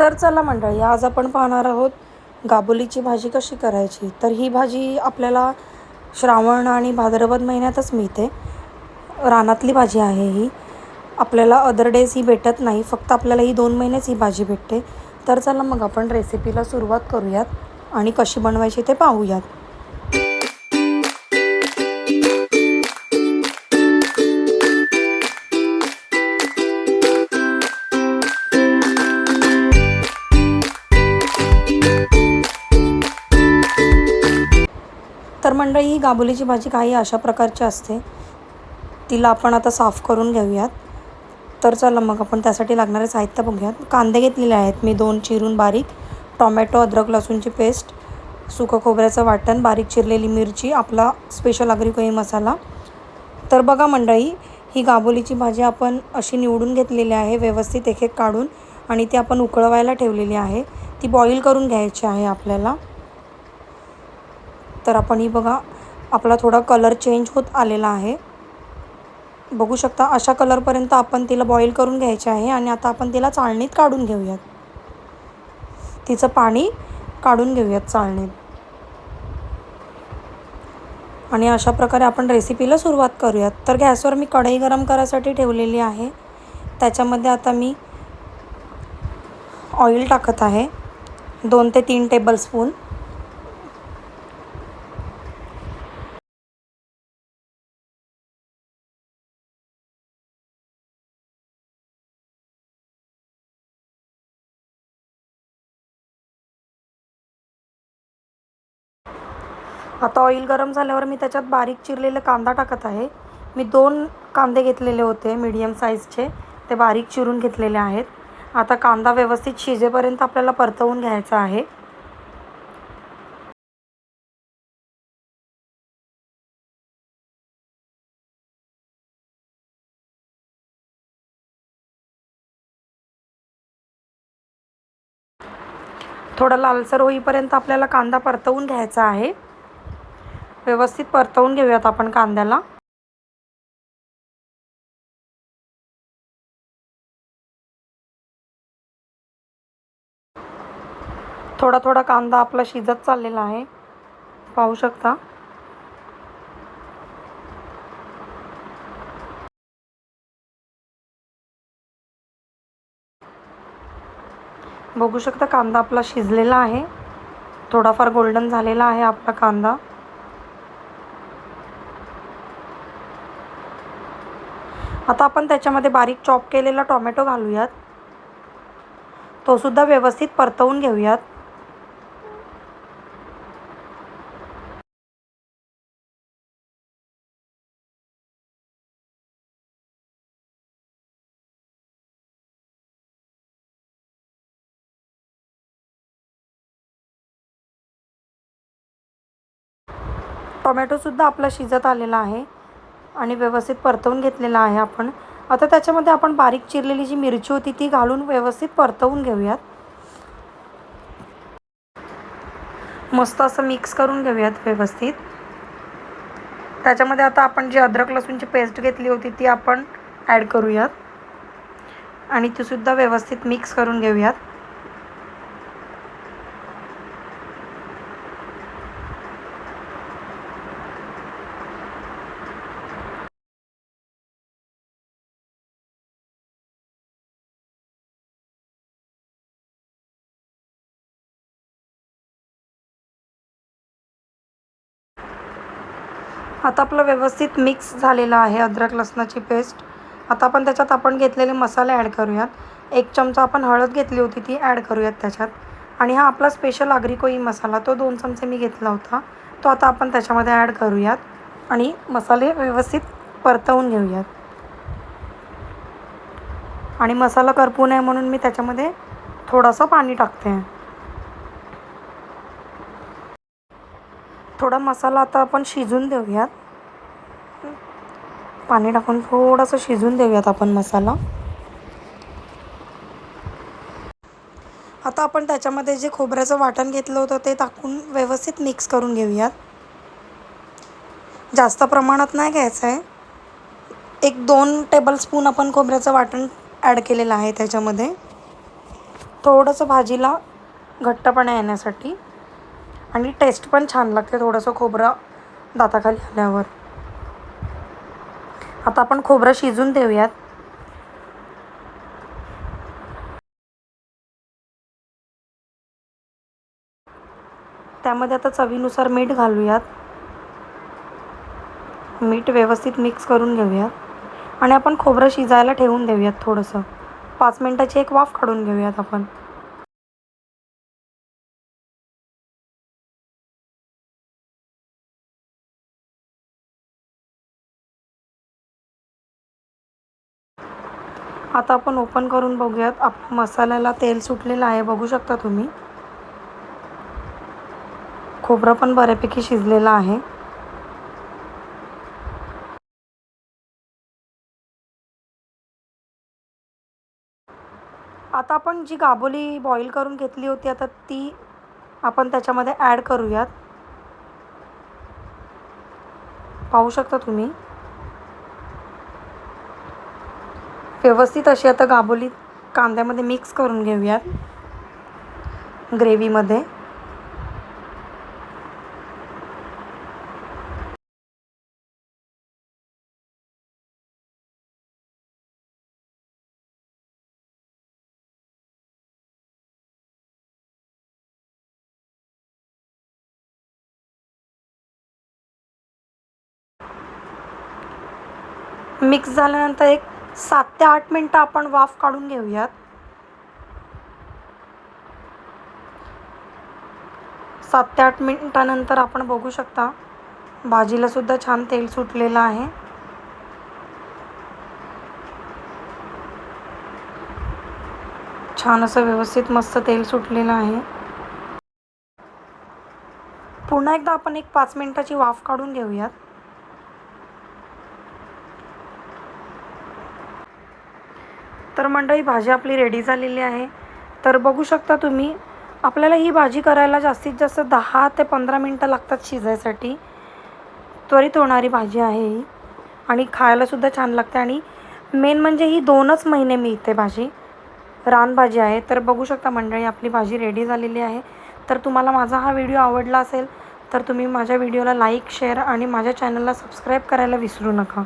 तर चला मंडळी आज आपण पाहणार आहोत गाबोलीची भाजी कशी करायची. तर ही भाजी आपल्याला श्रावण आणि भाद्रपद महिन्यातच मिळते. रानातली भाजी आहे ही. आपल्याला अदर डेज ही भेटत नाही फक्त आपल्याला ही दोन महिनेच ही भाजी भेटते. तर चला मग आपण रेसिपीला सुरुवात करूयात आणि कशी बनवायची ते पाहूयात. तर मंडळी ही गाबोलीची भाजी काही अशा प्रकारची असते. तिला आपण आता साफ करून घेऊयात. तर चला मग आपण त्यासाठी लागणारे साहित्य बघूयात. कांदे घेतलेले आहेत मी दोन चिरून बारीक टॉमॅटो अद्रक लसूणची पेस्ट सुकं खोबऱ्याचं वाटण बारीक चिरलेली मिरची आपला स्पेशल आगरी मसाला. तर बघा मंडळी ही गाबोलीची भाजी आपण अशी निवडून घेतलेली आहे व्यवस्थित एक एक काढून आणि ती आपण उकळवायला ठेवलेली आहे. ती बॉईल करून घ्यायची आहे आपल्याला. तर आपण ही बघा आपला थोडा कलर चेंज होत आलेला आहे. बघू शकता अशा कलरपर्यंत आपण तिला बॉईल करून घ्यायचे आहे आणि आता आपण तिला चाळणीत काढून घेऊयात. तिचं पाणी काढून घेऊयात चाळणीत. आणि अशा प्रकारे आपण रेसिपीला सुरुवात करूयात. तर गॅसवर मी कढई गरम करायसाठी ठेवलेली आहे. त्याच्यामध्ये आता मी ऑइल टाकत आहे. दोन ते तीन टेबलस्पून आता ऑइल गरम झाल्यावर मी त्याच्यात बारीक चिरलेलं कांदा टाकत आहे. मी दोन कांदे घेतलेले होते मीडियम साईजचे ते बारीक चिरून घेतलेले आहेत. आता कांदा व्यवस्थित शिजेपर्यंत आपल्याला परतवून घ्यायचा आहे. थोडा लालसर होईपर्यंत आपल्याला कांदा परतवून घ्यायचा आहे. व्यवस्थित परतवून घेऊयात आपण कांद्याला. थोडा थोडा कांदा आपला शिजत चाललेला आहे. पाहू शकता. बघू शकता कांदा आपला शिजलेला आहे. थोडाफार गोल्डन झालेला आहे आपला कांदा. आता आपण त्याच्यामध्ये बारीक चॉप केलेला टोमॅटो घालूयात. तो सुद्धा व्यवस्थित परतवून घेऊयात. टोमॅटोसुद्धा आपला शिजत आलेला आहे. आणि व्यवस्थित परतवून घेतलेला आहे आपण. आता त्याच्यामध्ये आपण बारीक चिरलेली जी मिरची होती ती घालून व्यवस्थित परतवून घेऊयात. मस्त असं मिक्स करून घेऊयात व्यवस्थित. त्याच्यामध्ये आता आपण जी अद्रक लसूणची पेस्ट घेतली होती ती आपण ॲड करूयात. आणि तीसुद्धा व्यवस्थित मिक्स करून घेऊयात. आता आपलं व्यवस्थित मिक्स झालेलं आहे अद्रक लसणाची पेस्ट आता आपण त्याच्यात आपण घेतलेले मसाले ॲड करूयात. एक चमचा आपण हळद घेतली होती ती ॲड करूयात त्याच्यात. आणि हा आपला स्पेशल आगरी मसाला तो दोन चमचे मी घेतला होता. तो आता आपण त्याच्यामध्ये ॲड करूयात. आणि मसाले व्यवस्थित परतवून घेऊयात. आणि मसाला करपू नये म्हणून मी त्याच्यामध्ये थोडंसं पाणी टाकते. थोडा मसाला आता आपण शिजून देऊयात. पाणी टाकून थोडंसं शिजून देऊयात आपण मसाला. आता आपण त्याच्यामध्ये जे खोबऱ्याचं वाटण घेतलं होतं ते टाकून व्यवस्थित मिक्स करून घेऊयात. जास्त प्रमाणात नाही घ्यायचं आहे. एक दोन टेबलस्पून आपण खोबऱ्याचं वाटण ॲड केलेलं आहे त्याच्यामध्ये. थोडंसं भाजीला घट्टपणा येण्यासाठी. आणि टेस्ट पण छान लागते थोडंसं खोबरं दाताखाली आल्यावर. आता आपण खोबरं शिजून देऊयात. त्यामध्ये आता चवीनुसार मीठ घालूयात. मीठ व्यवस्थित मिक्स करून घेऊयात. आणि आपण खोबरं शिजायला ठेवून देऊयात थोडंसं. पाच मिनटाची एक वाफ काढून घेऊयात आपण. आता आपण ओपन करून बघूयात. आप मसाल्याला तेल सुटलेलं आहे. बघू शकता तुम्ही. खोबरं पण बऱ्यापैकी शिजलेलं आहे. आता आपण जी गाबोली बॉईल करून घेतली होती आता ती आपण त्याच्यामध्ये ॲड करूयात. पाहू शकता तुम्ही. व्यवस्थित अशी आता गाबोली कांद्यामध्ये मिक्स करून घेऊयात. ग्रेव्हीमध्ये मिक्स झाल्यानंतर एक सात ते आठ मिनटं आपण वाफ काढून घेऊयात. सात ते आठ मिनटानंतर आपण बघू शकता भाजीला सुद्धा छान तेल सुटलेलं आहे. छान असं व्यवस्थित मस्त तेल सुटलेलं आहे. पुन्हा एकदा आपण एक पाच मिनटाची वाफ काढून घेऊयात. तर मंडळी भाजी आपली रेडी झालेली आहे. तर बघू शकता तुम्ही आपल्याला ही भाजी करायला जास्तीत जास्त दहा ते पंधरा मिनटं लागतात शिजायसाठी. त्वरित होणारी भाजी आहे ही. आणि खायलासुद्धा छान लागते. आणि मेन म्हणजे ही दोनच महिने मिळते भाजी रानभाजी आहे. तर बघू शकता मंडळी आपली भाजी रेडी झालेली आहे. तर तुम्हाला माझा हा व्हिडिओ आवडला असेल तर तुम्ही माझ्या व्हिडिओला लाईक शेअर आणि माझ्या चॅनलला सबस्क्राईब करायला विसरू नका.